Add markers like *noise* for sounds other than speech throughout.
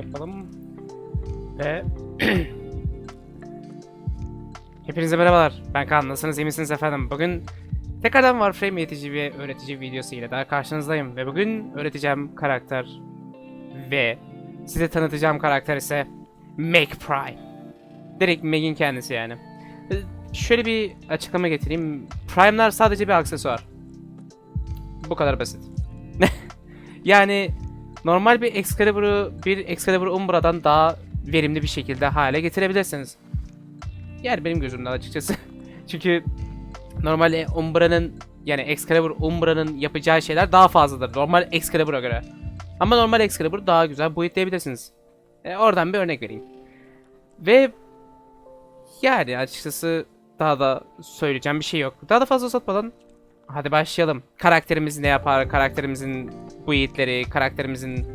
yapalım. Ve *clears throat* Hepinize merhabalar. Ben Kaan. Nasılsınız? iyi misiniz efendim? Bugün tekrardan Warframe eğitici ve öğretici videosu ile daha karşınızdayım. Ve bugün öğreteceğim karakter ve size tanıtacağım karakter ise Meg Prime. Direkt Meg'in kendisi yani. Ee, Şöyle bir açıklama getireyim. Prime'lar sadece bir aksesuar. Bu kadar basit. *laughs* yani normal bir Excalibur'u bir Excalibur Umbra'dan daha verimli bir şekilde hale getirebilirsiniz. Yani benim gözümden açıkçası. *laughs* Çünkü normalde Umbra'nın yani Excalibur Umbra'nın yapacağı şeyler daha fazladır. Normal Excalibur'a göre. Ama normal Excalibur daha güzel boyutlayabilirsiniz. E, oradan bir örnek vereyim. Ve yani açıkçası daha da söyleyeceğim bir şey yok. Daha da fazla uzatmadan hadi başlayalım. Karakterimiz ne yapar? Karakterimizin bu yiğitleri, karakterimizin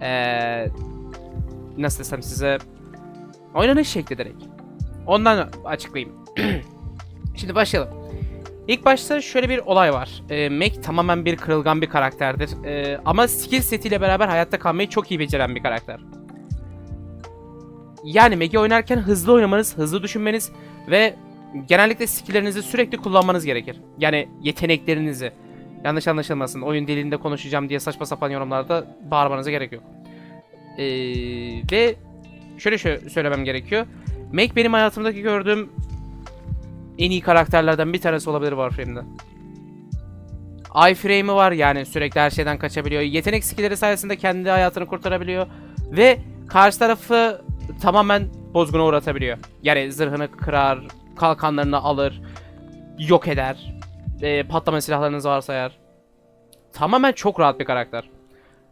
eee nasıl desem size oynanış şekli direkt. Ondan açıklayayım. *clears throat* Şimdi başlayalım. İlk başta şöyle bir olay var. Ee, Meg tamamen bir kırılgan bir karakterdir. Ee, ama skill setiyle beraber hayatta kalmayı çok iyi beceren bir karakter. Yani Meg'i oynarken hızlı oynamanız, hızlı düşünmeniz ve genellikle skilllerinizi sürekli kullanmanız gerekir. Yani yeteneklerinizi. Yanlış anlaşılmasın. Oyun dilinde konuşacağım diye saçma sapan yorumlarda bağırmanıza gerek yok. Ee, ve şöyle şöyle söylemem gerekiyor. Meg benim hayatımdaki gördüğüm en iyi karakterlerden bir tanesi olabilir Warframe'de. Iframe'i var yani sürekli her şeyden kaçabiliyor. Yetenek skillleri sayesinde kendi hayatını kurtarabiliyor. Ve karşı tarafı tamamen bozguna uğratabiliyor. Yani zırhını kırar, kalkanlarını alır, yok eder. E, patlama silahlarınız varsa eğer. Tamamen çok rahat bir karakter.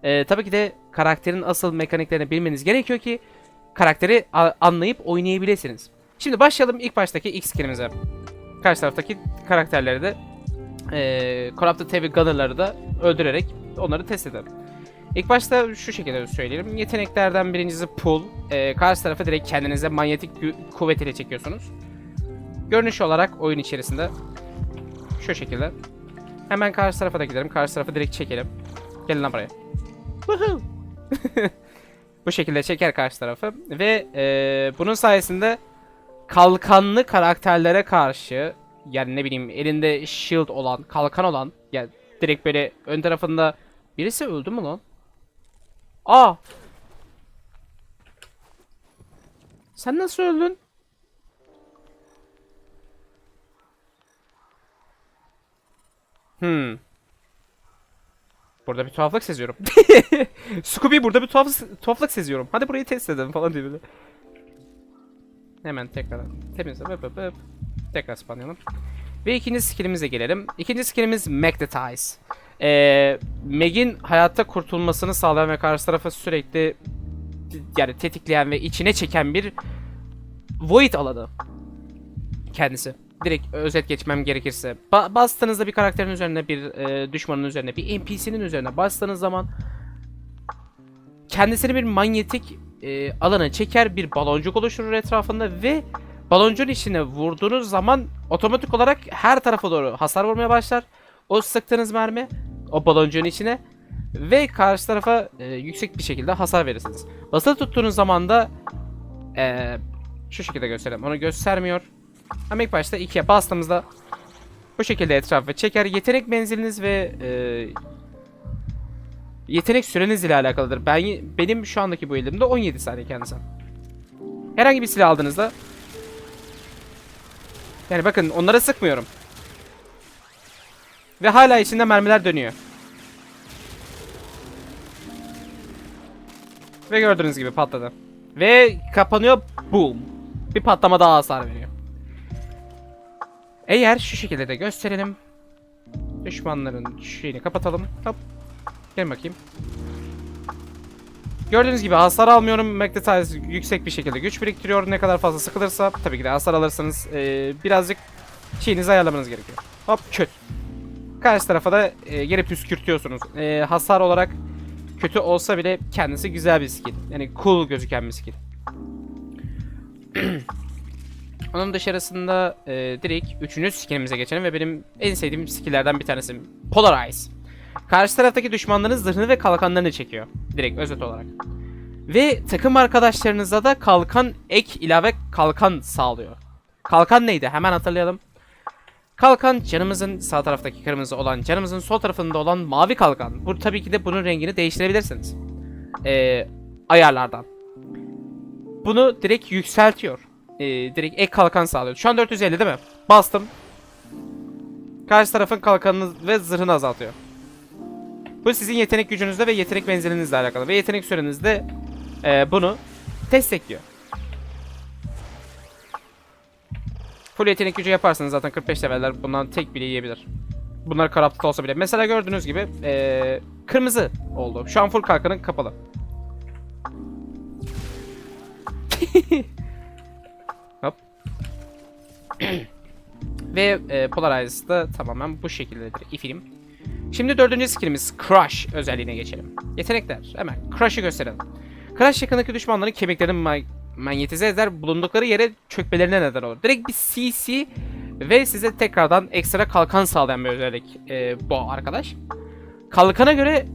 E, tabii ki de karakterin asıl mekaniklerini bilmeniz gerekiyor ki karakteri anlayıp oynayabilirsiniz. Şimdi başlayalım ilk baştaki X skillimize. Karşı taraftaki karakterleri de eee Corrupted Heavy Gunner'ları da öldürerek onları test edelim. İlk başta şu şekilde söyleyelim. Yeteneklerden birincisi pull. Eee karşı tarafa direkt kendinize manyetik kuvvet ile çekiyorsunuz. Görünüş olarak oyun içerisinde şu şekilde. Hemen karşı tarafa da gidelim. Karşı tarafa direkt çekelim. Gelin lan buraya. *laughs* Bu şekilde çeker karşı tarafı ve eee, bunun sayesinde kalkanlı karakterlere karşı yani ne bileyim elinde shield olan, kalkan olan yani direkt böyle ön tarafında birisi öldü mü lan? Aa! Sen nasıl öldün? Hmm. Burada bir tuhaflık seziyorum. *laughs* Scooby burada bir tuhaf, tuhaflık seziyorum. Hadi burayı test edelim falan diye böyle. Hemen tekrar temizle. Öp öp öp. Tekrar spawnlayalım. Ve ikinci skillimize gelelim. İkinci skillimiz Magnetize. Ee, Meg'in hayatta kurtulmasını sağlayan ve karşı tarafa sürekli yani tetikleyen ve içine çeken bir Void alanı. Kendisi. Direkt özet geçmem gerekirse. Ba- bastığınızda bir karakterin üzerine, bir e, düşmanın üzerine, bir NPC'nin üzerine bastığınız zaman kendisini bir manyetik e, alana çeker, bir baloncuk oluşturur etrafında ve baloncun içine vurduğunuz zaman otomatik olarak her tarafa doğru hasar vurmaya başlar. O sıktığınız mermi o baloncuğun içine ve karşı tarafa e, yüksek bir şekilde hasar verirsiniz. Basılı tuttuğunuz zaman da e, şu şekilde göstereyim. Onu göstermiyor. Ama ilk başta ikiye bastığımızda bu şekilde etrafa çeker. Yetenek menziliniz ve e, yetenek süreniz ile alakalıdır. Ben benim şu andaki bu elimde 17 saniye kendisi. Herhangi bir silah aldığınızda yani bakın onlara sıkmıyorum. Ve hala içinde mermiler dönüyor. Ve gördüğünüz gibi patladı. Ve kapanıyor. Boom. Bir patlama daha hasar veriyor. Eğer şu şekilde de gösterelim. Düşmanların şeyini kapatalım. Hop. Gelin bakayım. Gördüğünüz gibi hasar almıyorum. Magnetize yüksek bir şekilde güç biriktiriyor. Ne kadar fazla sıkılırsa tabii ki de hasar alırsanız eee, birazcık şeyinizi ayarlamanız gerekiyor. Hop kötü. Karşı tarafa da eee, geri püskürtüyorsunuz. Eee, hasar olarak kötü olsa bile kendisi güzel bir skill. Yani cool gözüken bir skill. *clears throat* Onun dışarısında e, direkt üçüncü skillimize geçelim ve benim en sevdiğim skilllerden bir tanesi Polarize. Karşı taraftaki düşmanların zırhını ve kalkanlarını çekiyor. Direkt özet olarak. Ve takım arkadaşlarınıza da kalkan ek ilave kalkan sağlıyor. Kalkan neydi? Hemen hatırlayalım. Kalkan canımızın sağ taraftaki kırmızı olan, canımızın sol tarafında olan mavi kalkan. Bu tabii ki de bunun rengini değiştirebilirsiniz. Ee, ayarlardan. Bunu direkt yükseltiyor. Ee, direkt ek kalkan sağlıyor. Şu an 450 değil mi? Bastım. Karşı tarafın kalkanını ve zırhını azaltıyor. Bu sizin yetenek gücünüzle ve yetenek benzininizle alakalı. Ve yetenek sürenizde e, bunu destekliyor. Full yetenek gücü yaparsanız zaten 45 leveller bundan tek bile yiyebilir. Bunlar karaptık olsa bile. Mesela gördüğünüz gibi e, kırmızı oldu. Şu an full kalkanın kapalı. *laughs* Ve e, Polarize da tamamen bu şekildedir ifilim. Şimdi dördüncü skillimiz Crush özelliğine geçelim. Yetenekler. Hemen Crush'ı gösterelim. Crush yakındaki düşmanların kemiklerini ma- manyetize eder, bulundukları yere çökmelerine neden olur. Direkt bir CC ve size tekrardan ekstra kalkan sağlayan bir özellik e, bu arkadaş. Kalkana göre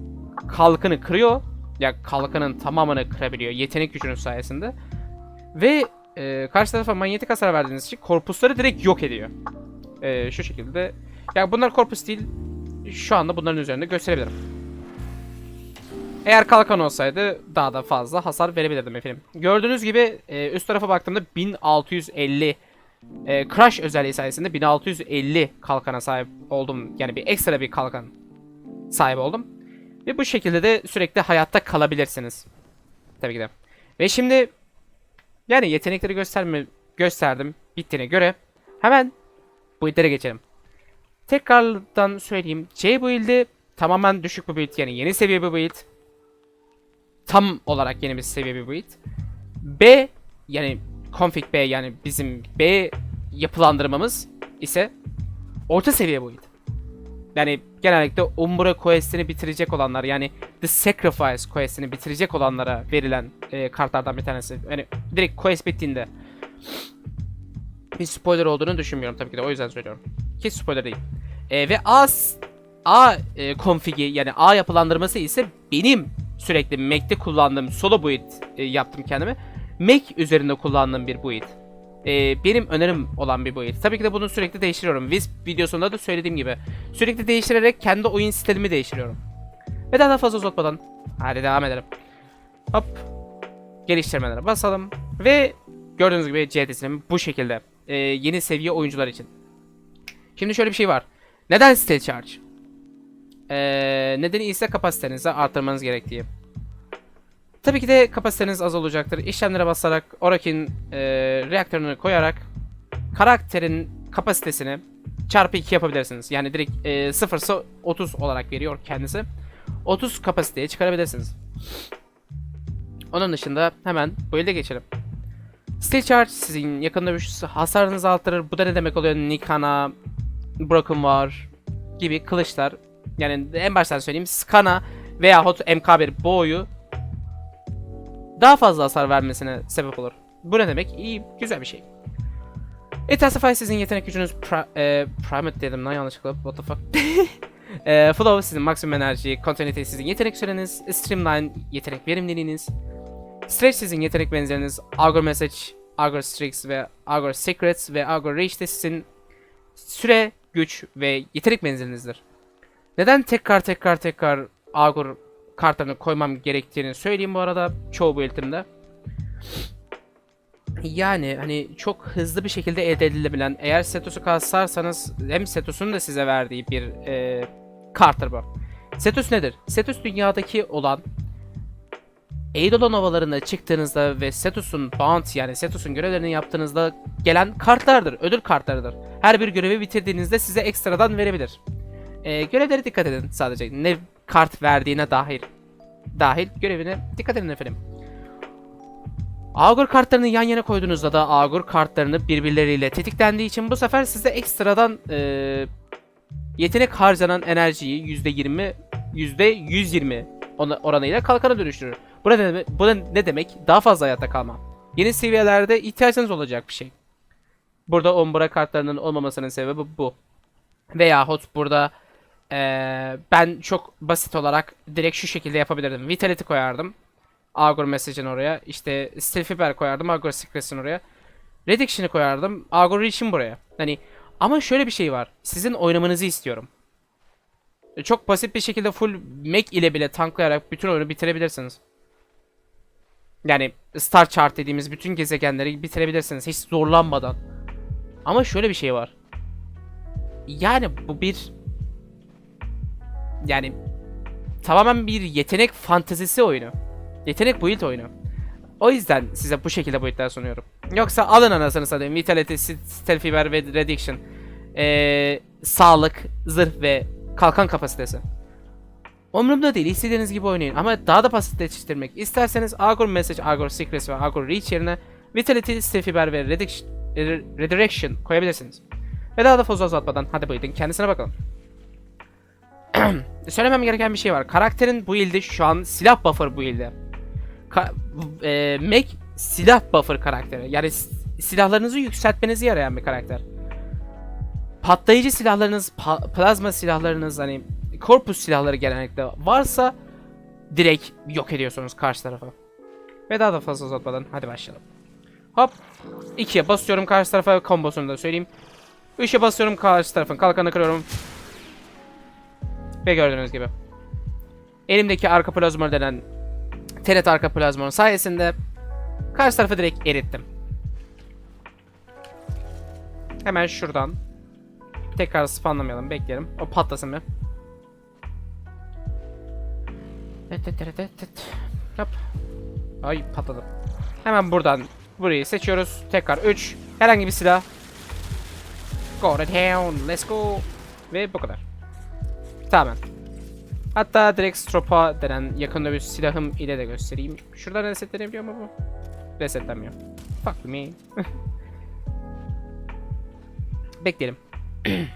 kalkanı kırıyor. Ya kalkanın tamamını kırabiliyor yetenek gücünün sayesinde. Ve e, karşı tarafa manyetik hasar verdiğiniz için korpusları direkt yok ediyor. E, şu şekilde. Ya bunlar korpus değil. Şu anda bunların üzerinde gösterebilirim. Eğer kalkan olsaydı daha da fazla hasar verebilirdim efendim. Gördüğünüz gibi e, üst tarafa baktığımda 1650 e, Crush özelliği sayesinde 1650 kalkana sahip oldum. Yani bir ekstra bir kalkan sahip oldum. Ve bu şekilde de sürekli hayatta kalabilirsiniz. Tabii ki de. Ve şimdi yani yetenekleri gösterme gösterdim bittiğine göre hemen build'lere geçelim. Tekrardan söyleyeyim. C build'i tamamen düşük bir build yani yeni seviye bir build. Tam olarak yeni bir seviye bir build. B yani config B yani bizim B yapılandırmamız ise orta seviye build. Yani genellikle Umbra quest'ini bitirecek olanlar yani The Sacrifice quest'ini bitirecek olanlara verilen e, kartlardan bir tanesi. Yani direkt quest bittiğinde bir spoiler olduğunu düşünmüyorum tabii ki de o yüzden söylüyorum. Ki spoiler değil. E, ve A, A e, config'i yani A yapılandırması ise benim sürekli Mac'te kullandığım solo build e, yaptım kendime. Mac üzerinde kullandığım bir build. E, benim önerim olan bir build. Tabii ki de bunu sürekli değiştiriyorum. Wisp videosunda da söylediğim gibi. Sürekli değiştirerek kendi oyun stilimi değiştiriyorum. Ve daha da fazla uzatmadan hadi devam edelim. Hop. Geliştirmelere basalım. Ve gördüğünüz gibi C dizilimi bu şekilde. E, yeni seviye oyuncular için. Şimdi şöyle bir şey var. Neden state charge? Ee, nedeni ise kapasitenizi artırmanız gerektiği. Tabii ki de kapasiteniz az olacaktır. İşlemlere basarak Orakin e, reaktörünü koyarak karakterin kapasitesini çarpı 2 yapabilirsiniz. Yani direkt e, 0 ise 30 olarak veriyor kendisi. 30 kapasiteye çıkarabilirsiniz. Onun dışında hemen build'e geçelim. Steel Charge sizin yakında bir hasarınızı artırır. Bu da ne demek oluyor? Nikana, Broken War gibi kılıçlar. Yani en baştan söyleyeyim. Skana veyahut MK1 boyu fazla hasar vermesine sebep olur. Bu ne demek? İyi, güzel bir şey. Intensify sizin yetenek gücünüz pri e, Primate dedim lan yanlışlıkla. What the fuck? *laughs* e, flow sizin maksimum enerji, Continuity sizin yetenek süreniz, Streamline yetenek verimliliğiniz, Stretch sizin yetenek benzeriniz, Augur Message, Augur Strix ve Augur Secrets ve Augur Reach de sizin süre, güç ve yetenek benzinizdir. Neden tekrar tekrar tekrar Augur kartlarını koymam gerektiğini söyleyeyim bu arada çoğu build'imde. Yani hani çok hızlı bir şekilde elde edilebilen eğer Setos'u kasarsanız hem Setos'un da size verdiği bir e, karttır bu. Setos nedir? Setos dünyadaki olan Eidolon havalarına çıktığınızda ve Setos'un bounty yani Setos'un görevlerini yaptığınızda gelen kartlardır, ödül kartlarıdır. Her bir görevi bitirdiğinizde size ekstradan verebilir. Ee, görevlere dikkat edin sadece. Ne kart verdiğine dahil. Dahil görevine dikkat edin efendim. Augur kartlarını yan yana koyduğunuzda da Augur kartlarını birbirleriyle tetiklendiği için bu sefer size ekstradan e, yetenek harcanan enerjiyi %20, %120 ona- oranıyla kalkana dönüştürür. Bu ne, demek, bu ne- demek? Daha fazla hayatta kalma. Yeni seviyelerde ihtiyacınız olacak bir şey. Burada Umbra kartlarının olmamasının sebebi bu. Veyahut burada eee, ben çok basit olarak direkt şu şekilde yapabilirdim. Vitality koyardım. Agor Message'ini oraya. İşte Stilfiber koyardım. Agor Secrets'ini oraya. Rediction'ı koyardım. Agor Reach'in buraya. Hani ama şöyle bir şey var. Sizin oynamanızı istiyorum. E, Çok basit bir şekilde full Mac ile bile tanklayarak bütün oyunu bitirebilirsiniz. Yani Star Chart dediğimiz bütün gezegenleri bitirebilirsiniz hiç zorlanmadan. Ama şöyle bir şey var. Yani bu bir yani tamamen bir yetenek fantezisi oyunu. Yetenek build oyunu. O yüzden size bu şekilde boyutlar sunuyorum. Yoksa alın anasını satayım. Vitality, Stealth Fever ve Rediction. Ee, sağlık, zırh ve kalkan kapasitesi. Umurumda değil. istediğiniz gibi oynayın. Ama daha da basitleştirmek isterseniz Agor Message, Agor Secrets ve Agor Reach yerine Vitality, Stealth Fever ve Rediction, Redirection koyabilirsiniz. Ve daha da fazla uzatmadan hadi buyurun kendisine bakalım. *clears throat* Söylemem gereken bir şey var. Karakterin bu ilde şu an silah buffer bu ilde. Ka- e, Mac silah buffer karakteri. Yani silahlarınızı yükseltmenize yarayan bir karakter. Patlayıcı silahlarınız, pa- plazma silahlarınız hani korpus silahları genellikle varsa direkt yok ediyorsunuz karşı tarafa. Ve daha da fazla uzatmadan hadi başlayalım. Hop. 2'ye basıyorum karşı tarafa kombosunu da söyleyeyim. 3'e basıyorum karşı tarafın kalkanı kırıyorum. Ve gördüğünüz gibi. Elimdeki arka plazma denen TRT arka plazmanın sayesinde karşı tarafı direkt erittim. Hemen şuradan tekrar spawnlamayalım bekleyelim. O patlasın bir. Hop. Ay patladım. Hemen buradan burayı seçiyoruz. Tekrar 3. Herhangi bir silah. Go to town. Let's go. Ve bu kadar. Tamam. Hatta direkt stropa denen yakın dövüş silahım ile de göstereyim. Şuradan resetlenebiliyor mu bu? Resetlenmiyor. Fuck me. *laughs* Bekleyelim. *clears throat*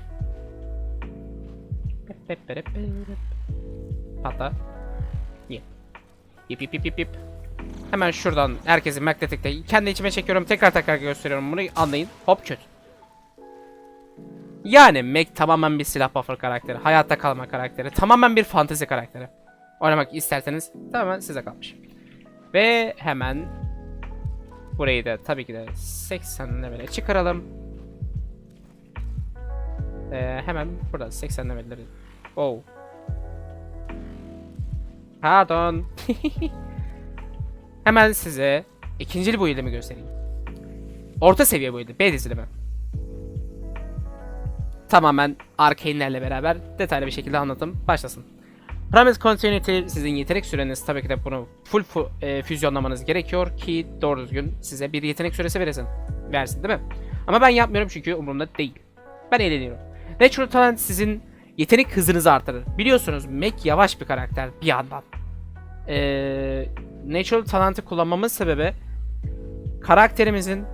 Patla. Yip. Yip yip yip yip yip. Hemen şuradan herkesi magnetikte kendi içime çekiyorum. Tekrar tekrar gösteriyorum bunu anlayın. Hop kötü. Yani Mac tamamen bir silah buffer karakteri. Hayatta kalma karakteri. Tamamen bir fantezi karakteri. Oynamak isterseniz tamamen size kalmış. Ve hemen burayı da tabii ki de 80 level'e çıkaralım. Ee, hemen burada 80 level'leri. Oh. Pardon. *laughs* hemen size ikinci bu mi göstereyim. Orta seviye bu B dizilimi tamamen arcane'lerle beraber detaylı bir şekilde anlatım başlasın. Promise Continuity sizin yetenek süreniz tabii ki de bunu full fu- e, füzyonlamanız gerekiyor ki doğru düzgün size bir yetenek süresi veresin. Versin değil mi? Ama ben yapmıyorum çünkü umurumda değil. Ben eğleniyorum. Natural Talent sizin yetenek hızınızı artırır. Biliyorsunuz Mac yavaş bir karakter bir yandan. Ee, Natural Talent'ı kullanmamın sebebi karakterimizin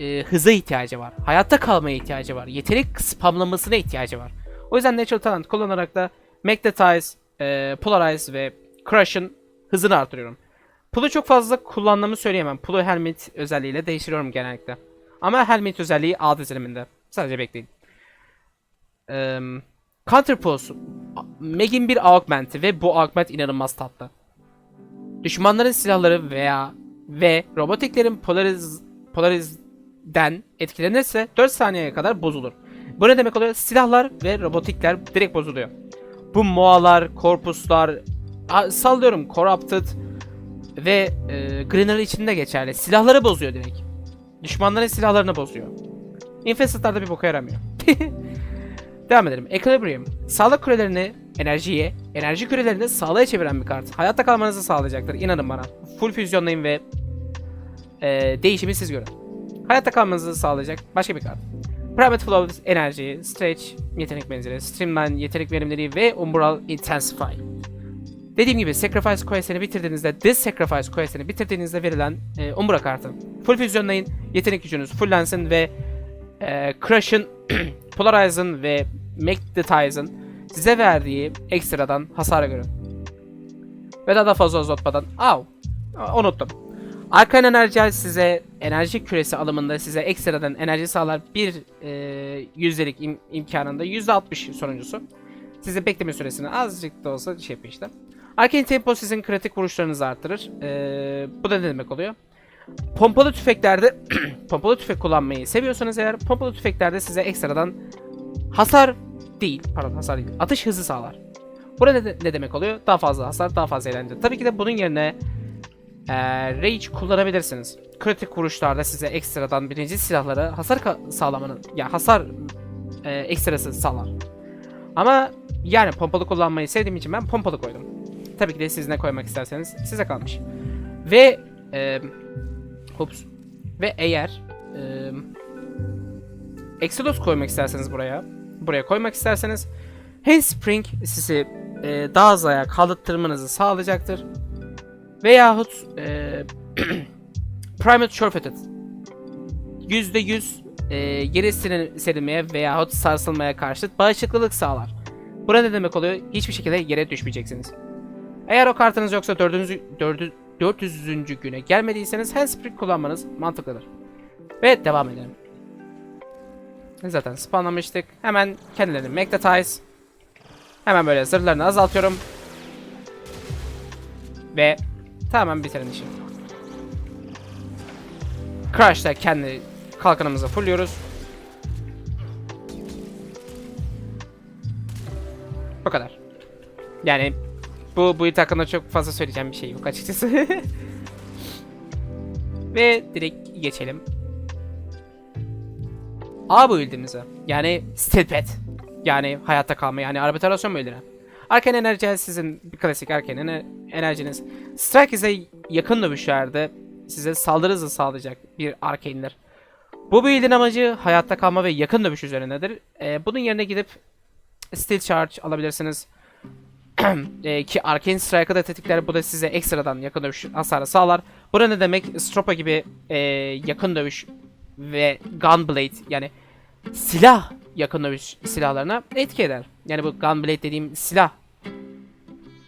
e, hıza ihtiyacı var. Hayatta kalmaya ihtiyacı var. Yetenek spamlamasına ihtiyacı var. O yüzden Natural Talent kullanarak da Magnetize, e, Polarize ve Crush'ın hızını artırıyorum. Pull'u çok fazla kullandığımı söyleyemem. Pull'u Helmet özelliğiyle değiştiriyorum genellikle. A Helmet özelliği A diziliminde. Sadece bekleyin. Ee, Counter Pulse Meg'in bir augmenti ve bu augment inanılmaz tatlı. Düşmanların silahları veya ve robotiklerin polariz, polarizden etkilenirse 4 saniyeye kadar bozulur. Bu ne demek oluyor? Silahlar ve robotikler direkt bozuluyor. Bu moalar, korpuslar, sallıyorum corrupted ve e, Greener içinde geçerli. Silahları bozuyor direkt. Düşmanların silahlarını bozuyor. Infested'larda bir boka yaramıyor. *laughs* Devam edelim. Equilibrium. Sağlık kürelerini enerjiye, enerji kürelerini sağlığa çeviren bir kart. Hayatta kalmanızı sağlayacaktır. İnanın bana. Full füzyonlayın ve e, değişimi siz görün. Hayatta kalmanızı sağlayacak başka bir kart. Private Flow enerji, Stretch yetenek benzeri, Streamline yetenek verimleri ve Umbral Intensify. Dediğim gibi Sacrifice quest'ini bitirdiğinizde, This Sacrifice quest'ini bitirdiğinizde verilen e, Umbra kartı. Full füzyonlayın, yetenek gücünüz fullensin ve e, Crush'ın, *clears throat* Polarize'ın ve Magnetize'ın size verdiği ekstradan hasara görün. Ve daha da fazla uzatmadan, av, unuttum. Arkan enerji size enerji küresi alımında size ekstradan enerji sağlar bir e, yüzdelik im- imkanında %60 sonuncusu. Size bekleme süresini azıcık da olsa şey yapıyor işte. Arcane Tempo sizin kritik vuruşlarınızı arttırır. Ee, bu da ne demek oluyor? Pompalı tüfeklerde *clears throat* pompalı tüfek kullanmayı seviyorsanız eğer pompalı tüfeklerde size ekstradan hasar değil, pardon hasar değil, atış hızı sağlar. Bu ne, ne demek oluyor? Daha fazla hasar, daha fazla eğlence. Tabii ki de bunun yerine eee, Rage kullanabilirsiniz. Kritik vuruşlarda size ekstradan birinci silahları hasar sağlamanın, ya hasar eee, ekstrası sağlar. Ama yani pompalı kullanmayı sevdiğim için ben pompalı koydum. Tabii ki de siz ne koymak isterseniz size kalmış. Ve eee Hops. Ve eğer eee Exodus koymak isterseniz buraya, buraya koymak isterseniz Handspring sizi eee, daha az ayağa kaldırtmanızı sağlayacaktır. Veyahut *clears throat* eee Primate Surfeited %100 eee geri serilmeye veyahut sarsılmaya karşı bağışıklılık sağlar. Bu ne demek oluyor? Hiçbir şekilde yere düşmeyeceksiniz. Eğer o kartınız yoksa 4. 4. 400. güne gelmediyseniz Handspring kullanmanız mantıklıdır. Ve devam edelim. Zaten spawnlamıştık. Hemen kendilerini magnetize. Hemen böyle zırhlarını azaltıyorum. Ve tamamen bitirin işi. Crush'ta kendi kalkanımızı fulluyoruz. Bu kadar. Yani bu build hakkında çok fazla söyleyeceğim bir şey yok açıkçası. *laughs* Ve direkt geçelim. A build'imize. Yani Stealth Yani hayatta kalma yani arbitrasyon build'ine. Arken enerji sizin bir klasik ener- enerjiniz. Strike ise yakın dövüşlerde size saldırı hızı sağlayacak bir arcane'dir. Bu build'in amacı hayatta kalma ve yakın dövüş üzerinedir. Ee, bunun yerine gidip Steel Charge alabilirsiniz. *clears throat* Ee, ki Arcane Strike'ı da tetikler. Bu da size ekstradan yakın dövüş hasarı sağlar. Bu ne demek? Stropa gibi ee, yakın dövüş ve Gunblade yani silah yakın dövüş silahlarına etki eder. Yani bu Gunblade dediğim silah.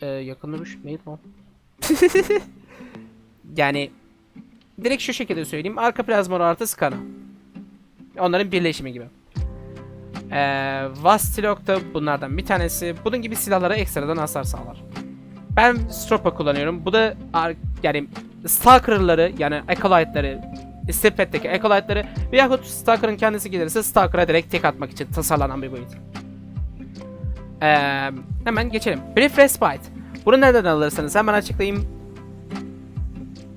Ee, yakın dövüş neydi o? *laughs* yani direkt şu şekilde söyleyeyim. Arka plazmor artı skana. Onların birleşimi gibi. Ee, Vastilok da bunlardan bir tanesi. Bunun gibi silahlara ekstradan hasar sağlar. Ben Stropa kullanıyorum. Bu da yani Stalker'ları yani Acolyte'ları Stepet'teki Acolyte'ları veyahut Stalker'ın kendisi gelirse Stalker'a direkt tek atmak için tasarlanan bir build. Ee, hemen geçelim. Brief Respite. Bunu nereden alırsanız hemen açıklayayım.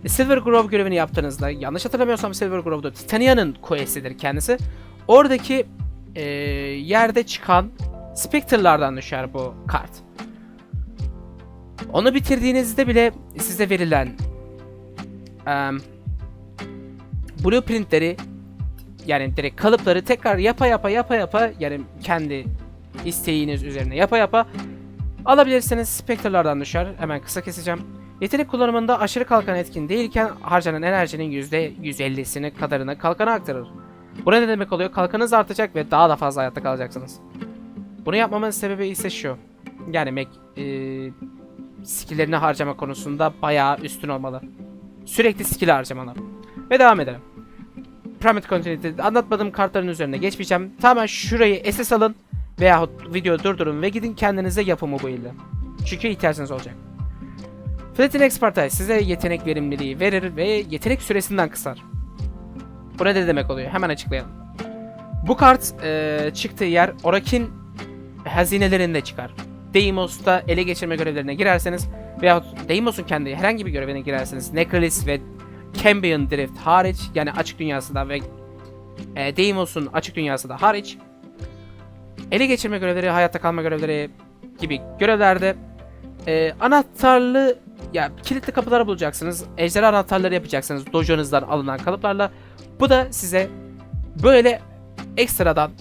Silver Grove görevini yaptığınızda yanlış hatırlamıyorsam Silver Grove'da Titania'nın quest'idir kendisi. Oradaki e, yerde çıkan Spectre'lardan düşer bu kart. Onu bitirdiğinizde bile size verilen em, blueprintleri yani direkt kalıpları tekrar yapa yapa yapa yapa yani kendi isteğiniz üzerine yapa yapa alabilirsiniz. Spectre'lardan düşer. Hemen kısa keseceğim. Yetenek kullanımında aşırı kalkan etkin değilken harcanan enerjinin %150'sini kadarını kalkana aktarır. Bu ne demek oluyor? Kalkanınız artacak ve daha da fazla hayatta kalacaksınız. Bunu yapmamın sebebi ise şu. Yani Mac e, skilllerini harcama konusunda bayağı üstün olmalı. Sürekli skill harcamalı. Ve devam edelim. Pyramid Continuity anlatmadığım kartların üzerine geçmeyeceğim. Tamamen şurayı SS alın veyahut videoyu durdurun ve gidin kendinize yapın bu build'i. Çünkü ihtiyacınız olacak. Flatin Expertise size yetenek verimliliği verir ve yetenek süresinden kısar. Bu ne de demek oluyor? Hemen açıklayalım. Bu kart eee, çıktığı yer Orakin hazinelerinde çıkar. Deimos'ta ele geçirme görevlerine girerseniz veyahut Deimos'un kendi herhangi bir görevine girerseniz Necrolis ve Cambion Drift hariç yani açık dünyasında ve e, Deimos'un açık dünyası da hariç ele geçirme görevleri, hayatta kalma görevleri gibi görevlerde e, anahtarlı ya kilitli kapıları bulacaksınız. Ejderha anahtarları yapacaksınız dojonuzdan alınan kalıplarla. Bu da size böyle ekstradan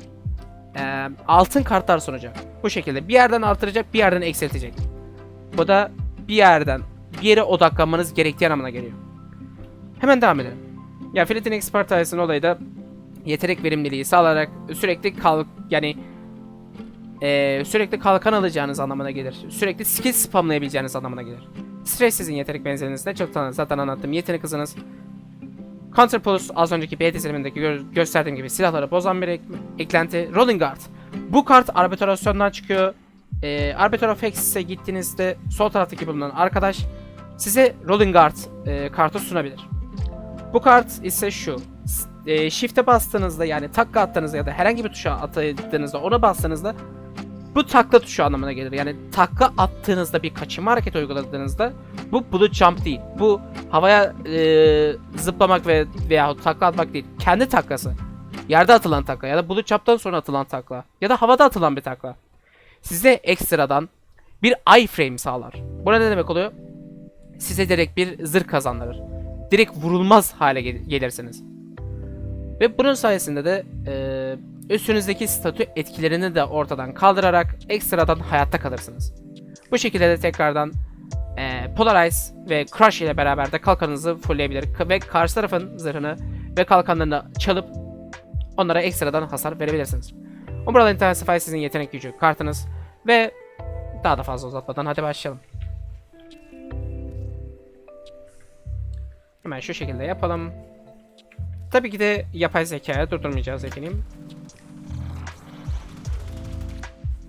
e, altın kartlar sunacak. Bu şekilde bir yerden artıracak, bir yerden eksiltecek. Bu da bir yerden bir yere odaklanmanız gerektiği anlamına geliyor. Hemen devam edelim. Ya Filitin Expertise'ın olayı da yetenek verimliliği sağlayarak sürekli kalk yani e, sürekli kalkan alacağınız anlamına gelir. Sürekli skill spamlayabileceğiniz anlamına gelir. Stress sizin yetenek benzerinizde çok zaten anlattım. Yetenek hızınız Counter Pulse az önceki B dizilimindeki gö- gösterdiğim gibi silahları bozan bir ek- eklenti. Rolling Guard. Bu kart arbitrasyondan çıkıyor. e, Arbiter of Hex'e gittiğinizde sol taraftaki bulunan arkadaş size Rolling Guard e, kartı sunabilir. Bu kart ise şu. E, shift'e bastığınızda yani takla attığınızda ya da herhangi bir tuşa attığınızda ona bastığınızda bu takla tuşu anlamına gelir. Yani takla attığınızda bir kaçınma hareketi uyguladığınızda bu bullet jump değil. Bu havaya e, zıplamak ve veya takla atmak değil. Kendi taklası. Yerde atılan takla ya da bullet jump'tan sonra atılan takla ya da havada atılan bir takla. Size ekstradan bir iframe sağlar. Bu ne demek oluyor? Size direkt bir zırh kazandırır. Direkt vurulmaz hale gel- gelirsiniz. Ve bunun sayesinde de e, üstünüzdeki statü etkilerini de ortadan kaldırarak ekstradan hayatta kalırsınız. Bu şekilde de tekrardan e, Polarize ve Crush ile beraber de kalkanınızı fullleyebilir ve karşı tarafın zırhını ve kalkanlarını çalıp onlara ekstradan hasar verebilirsiniz. Umbrella Intensify sizin yetenek gücü kartınız ve daha da fazla uzatmadan hadi başlayalım. Hemen şu şekilde yapalım. Tabii ki de yapay zekaya durdurmayacağız efendim.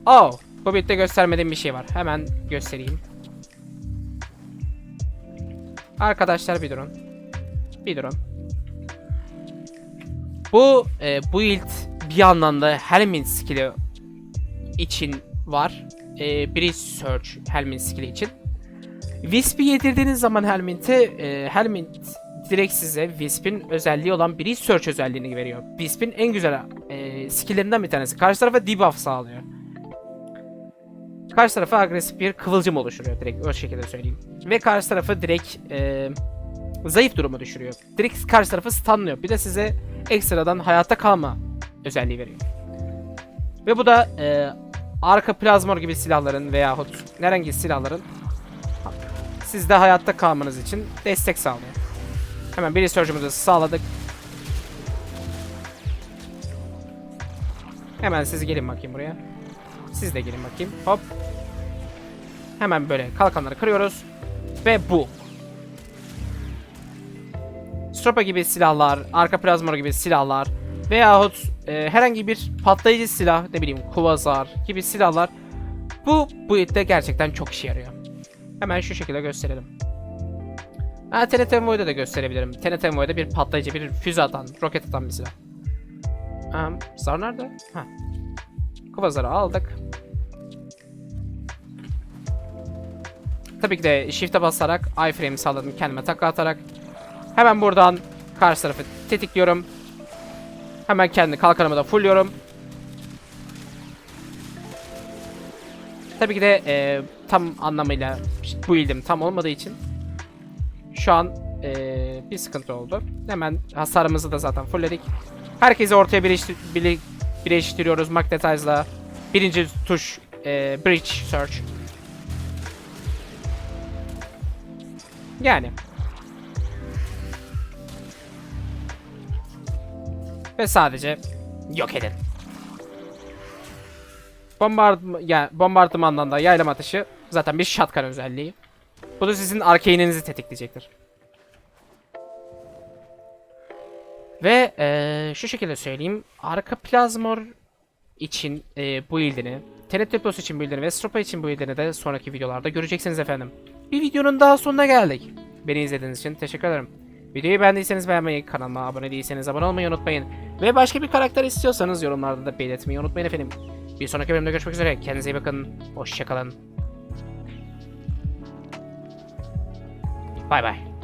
Oh, bu bitti göstermediğim bir şey var. Hemen göstereyim. Arkadaşlar bir durun. Bir durun. Bu e, build bir yandan da Helmin skill'i için var. E, Breeze Search Helmin skill'i için. Wisp'i yedirdiğiniz zaman Helmint'e e, Helmint direkt size Wisp'in özelliği olan Breeze Search özelliğini veriyor. Wisp'in en güzel e, skill'lerinden bir tanesi. Karşı tarafa debuff sağlıyor. Karşı tarafa agresif bir kıvılcım oluşturuyor direkt o şekilde söyleyeyim. Ve karşı tarafı direkt e, zayıf durumu düşürüyor. Direkt karşı tarafı stunlıyor. Bir de size ekstradan hayatta kalma özelliği veriyor. Ve bu da e, arka plazmor gibi silahların veyahut herhangi silahların sizde hayatta kalmanız için destek sağlıyor. Hemen bir research'ımızı sağladık. Hemen siz gelin bakayım buraya. Siz de gelin bakayım. Hop. Hemen böyle kalkanları kırıyoruz. Ve bu. Stropa gibi silahlar, arka plazmor gibi silahlar veyahut e, herhangi bir patlayıcı silah, ne bileyim kuvazar gibi silahlar bu build'de gerçekten çok işe yarıyor. Hemen şu şekilde gösterelim. Ha, TNT Envoy'da da gösterebilirim. TNT Envoy'da bir patlayıcı, bir füze atan, roket atan bir silah. Um, Zar nerede? Ha. Kuvazarı aldık. Tabii ki de shift'e basarak iframe sağladım kendime takla atarak. Hemen buradan karşı tarafı tetikliyorum. Hemen kendi kalkanımı da fullliyorum. Tabii ki de e, tam anlamıyla bu ildim tam olmadığı için şu an e, bir sıkıntı oldu. Hemen hasarımızı da zaten fullledik. Herkesi ortaya birleştiriyoruz Magnetize'la. Birinci tuş e, Bridge Search. Yani. Ve sadece yok edin. Bombardım yani bombardımandan da yaylım atışı zaten bir shotgun özelliği. Bu da sizin arcane'inizi tetikleyecektir. Ve eee, şu şekilde söyleyeyim. Arka plazmor için eee bu build'ini, TNT Plus için build'ini ve Stropa için build'ini de sonraki videolarda göreceksiniz efendim. Bir videonun daha sonuna geldik. Beni izlediğiniz için teşekkür ederim. Videoyu beğendiyseniz beğenmeyi, kanalıma abone değilseniz abone olmayı unutmayın. Ve başka bir karakter istiyorsanız yorumlarda da belirtmeyi unutmayın efendim. Bir sonraki bölümde görüşmek üzere. Kendinize iyi bakın. Hoşçakalın. 拜拜。